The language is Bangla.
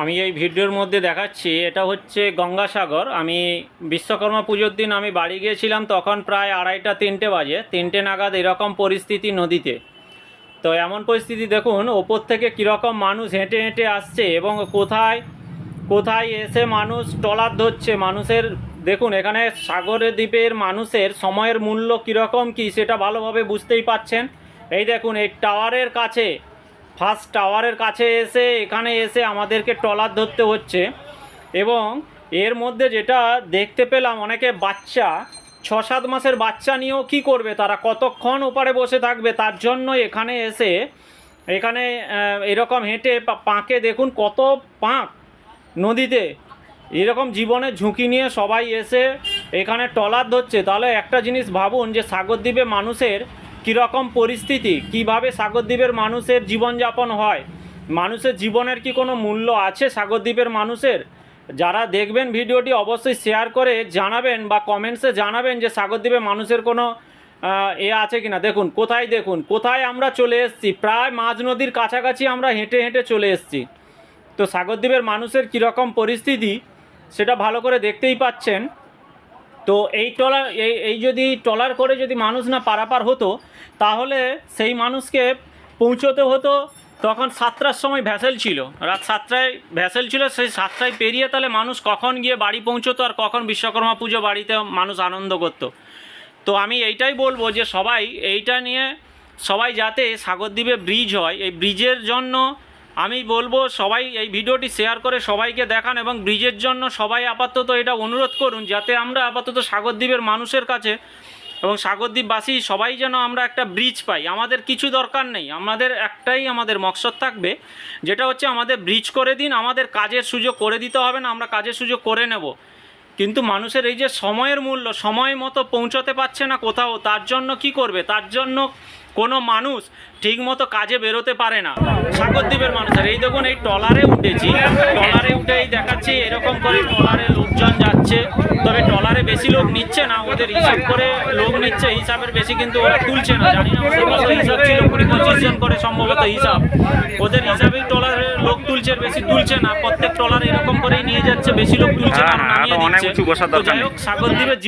আমি এই ভিডিওর মধ্যে দেখাচ্ছি, এটা হচ্ছে গঙ্গাসাগর। আমি বিশ্বকর্মা পুজোর দিন আমি বাড়ি গিয়েছিলাম তখন প্রায় আড়াইটা, তিনটে বাজে। তিনটে নাগাদ এরকম পরিস্থিতি নদীতে। তো এমন পরিস্থিতি দেখুন, ওপর থেকে কীরকম মানুষ হেঁটে হেঁটে আসছে এবং কোথায় কোথায় এসে মানুষ টলার ধরছে। মানুষের, দেখুন, এখানে সাগরের দ্বীপের মানুষের সময়ের মূল্য কীরকম কী, সেটা ভালোভাবে বুঝতেই পাচ্ছেন এই দেখুন, এই টাওয়ারের কাছে ফার্স্ট টাওয়ারের কাছে এসে, এখানে এসে আমাদেরকে ট্রলার ধরতে হচ্ছে। এবং এর মধ্যে যেটা দেখতে পেলাম, অনেকে বাচ্চা ছ সাত মাসের বাচ্চা নিয়েও কি করবে, তারা কতক্ষণ ওপারে বসে থাকবে, তার জন্য এখানে এসে, এখানে এরকম হেঁটে পাঁকে দেখুন কত পাঁক নদীতে। এরকম জীবনের ঝুঁকি নিয়ে সবাই এসে এখানে টলার ধরছে। তাহলে একটা জিনিস ভাবুন যে, সাগরদ্বীপে মানুষের কীরকম পরিস্থিতি? কীভাবে সাগরদ্বীপের মানুষের জীবনযাপন হয়? মানুষের জীবনের কি কোনো মূল্য আছে সাগরদ্বীপের মানুষের? যারা দেখবেন ভিডিওটি অবশ্যই শেয়ার করে জানাবেন বা কমেন্টসে জানাবেন যে সাগরদ্বীপে মানুষের কোনো এ আছে কিনা। দেখুন, কোথায় দেখুন, কোথায় আমরা চলে এসেছি? প্রায় মাঝ নদীর কাছাকাছি আমরা হেঁটে হেঁটে চলে এসেছি। তো সাগরদ্বীপের মানুষের কীরকম পরিস্থিতি, সেটা ভালো করে দেখতেই পাচ্ছেন। তো এই ট্রলার এই এই যদি ট্রলার করে যদি মানুষ না পারাপার হতো, তাহলে সেই মানুষকে পৌঁছতে হতো তখন সাতটার সময় ভ্যাসেল ছিল। রাত সাতটায় ভ্যাসেল ছিল, সেই সাতটায় পেরিয়ে তাহলে মানুষ কখন গিয়ে বাড়ি পৌঁছতো আর কখন বিশ্বকর্মা পুজো বাড়িতে মানুষ আনন্দ করতো। তো আমি এইটাই বলব যে সবাই এইটা নিয়ে সবাই যাতে সাগরদ্বীপে ব্রিজ হয়, এই ব্রিজের জন্য আমি বলব সবাই এই ভিডিওটি শেয়ার করে সবাইকে দেখান এবং ব্রিজের জন্য সবাই আপাতত এটা অনুরোধ করুন যাতে আমরা আপাতত সাগরদ্বীপের মানুষের কাছে এবং সাগরদ্বীপবাসী সবাই যেন আমরা একটা ব্রিজ পাই। আমাদের কিছু দরকার নেই। আমাদের একটাই আমাদের মকসদ থাকবে, যেটা হচ্ছে আমাদের ব্রিজ করে দিন। আমাদের কাজের সুযোগ করে দিতে হবে না, আমরা কাজের সুযোগ করে নেব। কিন্তু মানুষের এই যে সময়ের মূল্য, সময় মতো পৌঁছাতে পারছে না কোথাও, তার জন্য কি করবে? তার জন্য কোনো মানুষ ঠিক মতো কাজে বেরোতে পারে না। সাগরদ্বীপের মানুষের, এই দেখুন এই ট্রলারে উঠেছি। ট্রলারে উঠে এই দেখাচ্ছি, এরকম করে ট্রলারে লোকজন যাচ্ছে। তবে ট্রলারে বেশি লোক নিচ্ছে না, ওদের হিসাব করে লোক নিচ্ছে, হিসাবের বেশি কিন্তু ওরা তুলছে না। জানি না ওদের হিসাব ছিল, কুড়ি পঁচিশ জন করে সম্ভবত হিসাব। ওদের হিসাবেই তুলছে বেশি তুলছে না প্রত্যেক ট্রলার এরকম করেই নিয়ে যাচ্ছে বেশি লোক তুলছে না হ্যাঁ, হ্যাঁ, নামিয়ে অনেক দিচ্ছে। তো যাই হোক সাগরদ্বীপের